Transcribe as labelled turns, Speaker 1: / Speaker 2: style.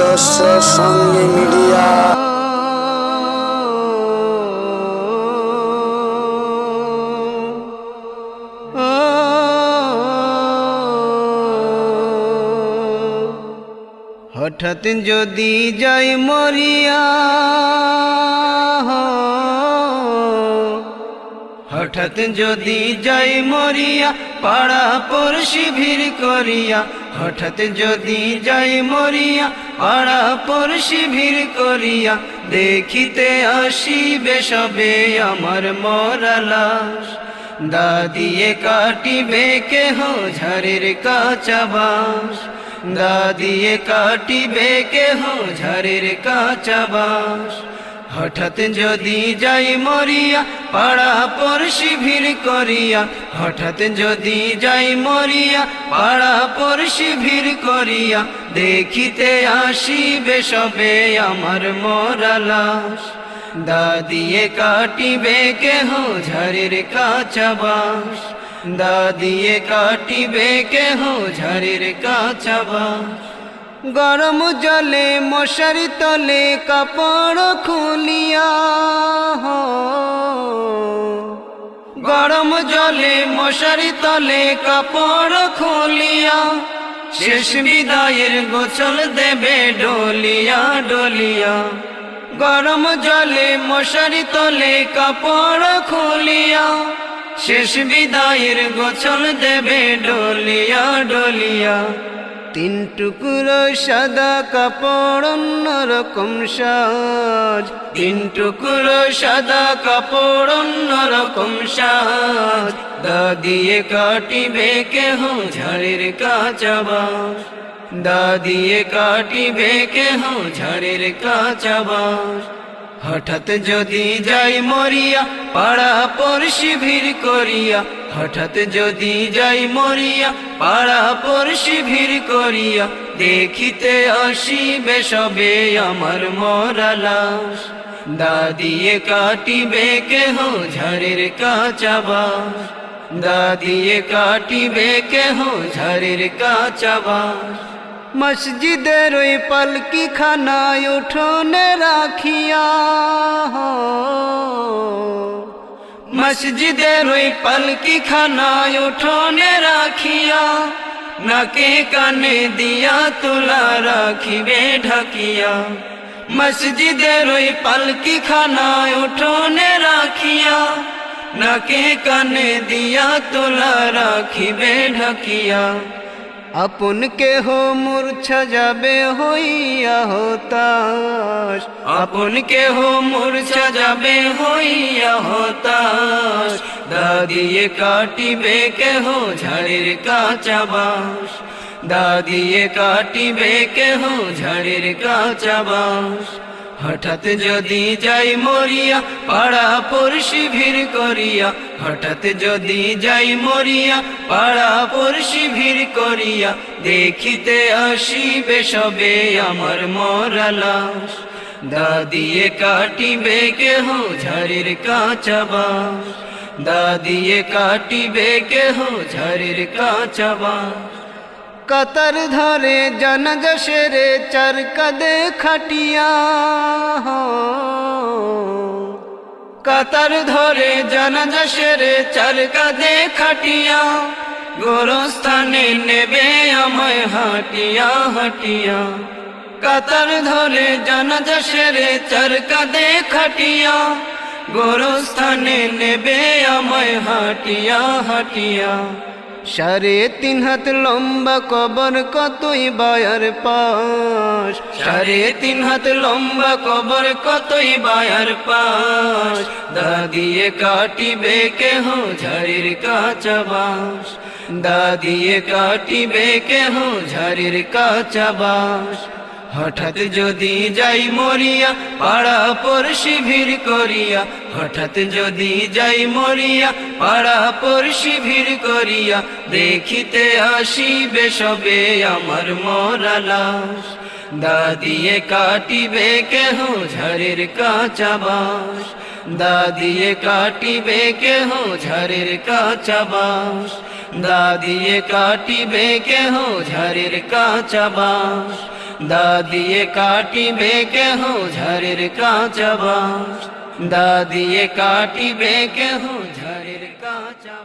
Speaker 1: সদস্য সঙ্গে মিডিয়া।
Speaker 2: হঠাৎ যদি যাই মরিয়া হঠাৎ যদি যাই মরিয়া পাড়া পড়শি ভিড় করিয়া, হঠাৎ যদি যাই মরিয়া পাড়া পড়শি ভিড় করিয়া দেখিতে আসিবে সবে আমার মরা লাশ। দাদিয়ে কাটিবে কেহ ঝাড়ের কাঁচা বাঁশ। দাদিয়ে কাটিবে কেহ ঝাড়ের কাঁচা বাঁশ। হঠাৎ যদি যাই মরিয়া, পাড়া পড়শি ভিড় করিয়া, হঠাৎ যদি যাই মরিয়া, পাড়া পড়শি ভিড় করিয়া, দেখিতে আসিবে সবে আমার মরা লাশ। দাদিয়ে কাটিবে কেহ ঝাড়ের কাঁচা বাঁশ। দাদিয়ে কাটিবে কেহ ঝাড়ের কাঁচা বাঁশ। গরম জলে মশারি তলে কাপড় খুলিয়া গরম জলে মশারি তলে কাপড় খুলিয়া শেষ বিদায়ের গোছল দেবে ডলিয়া ডলিয়া। গরম জলে মশারি তলে কাপড় খুলিয়া শেষ বিদায়ের গোছল দেবে ডলিয়া ডলিয়া। তিন টুকরো সাদা কাপড় অন্যরকম সাজ। তিন টুকরো সাদা কাপড় অন্যরকম সাজ। দাদিয়ে কাটিবে কেহ ঝাড়ের কাঁচা বাঁশ। দাদিয়ে কাটিবে কেহ ঝাড়ের কাঁচা বাঁশ। হঠাৎ যদি যাই মরিয়া, পাড়া পড়শি ভিড় করিয়া হঠাৎ যদি যাই মরিয়া, পাড়া পড়শি ভিড় করিয়া, দেখিতে আসিবে সবে আমার মরা লাশ। দাদিয়ে কাটিবে কেহ ঝাড়ের কাঁচা বাঁশ। দাদিয়ে কাটিবে কেহ ঝাড়ের কাঁচা বাঁশ। মসজিদের ওই পালকি খানায় উঠোনে রাখিয়া মসজিদের ওই পালকি খানায় উঠোনে রাখিয়া নাকে কানে দিয়া তুলা রাখিবে ঢাকিয়া মসজিদের ওই পালকি খানায় উঠোনে রাখিয়া নাকে কানে দিয়া তুলা রাখিবে ঢাকিয়া আপন কেহ মূর্ছা যাবে হইয়া হতাশ। আপন কেহ মূর্ছা যাবে হইয়া হতাশ। দাদিয়ে কাটিবে কেহ ঝাড়ের কাঁচা বাঁশ। দাদিয়ে কাটিবে কেহ ঝাড়ের কাঁচা বাঁশ। হঠাৎ যদি যাই মরিয়া, পাড়া পড়শি ভিড় করিয়া, হঠাৎ যদি যাই মরিয়া, পাড়া পড়শি ভিড় করিয়া, দেখিতে আসিবে সবে আমার মরা লাশ। দাদিয়ে কাটিবে কেহ ঝাড়ের কাঁচা বাঁশ। দাদিয়ে কাটিবে কেহ ঝাড়ের কাঁচা বাঁশ। কাতার ধরে জানাজা সেরে চার কাদে খাটিয়া কাতার ধরে জানাজা সেরে চার কাদে খাটিয়া গোরস্থানে নেবে আমায় হাটিয়া হাটিয়া কাতার ধরে জানাজা সেরে চার কাদে খাটিয়া গোরস্থানে নেবে আমায় হাটিয়া হাটিয়া সাড়ে তিন হাত লম্বা কবর কতই বায়ার পাশ? সাড়ে তিন হাত লম্বা কবর কতই বায়ার পাশ? দাদিয়ে কাটিবে কেহ ঝাড়ির কাঁচা বাস দাদিয়ে কাটিবে কেহ ঝাড়ির কাঁচা বাঁশ? হঠাৎ যদি যাই মরিয়া, পাড়া পড়শি ভিড় করিয়া, হঠাৎ যদি যাই মরিয়া, পাড়া পড়শি ভিড় করিয়া, দেখিতে আসিবে সবে আমার মরা দাদিয়ে কাটিবে কেহ ঝাড়ের কাঁচা বাঁশ। দাদিয়ে কাটিবে কেহ ঝাড়ের কাঁচা বাঁশ। দাদিয়ে কাটিবে কেহ ঝাড়ের কাঁচা বাঁশ। দা দিয়ে কাটিবে কেহ ঝাড়ের কাঁচা বাঁশ দা দিয়ে কাটিবে কেহ ঝাড়ের কাঁচা বাঁশ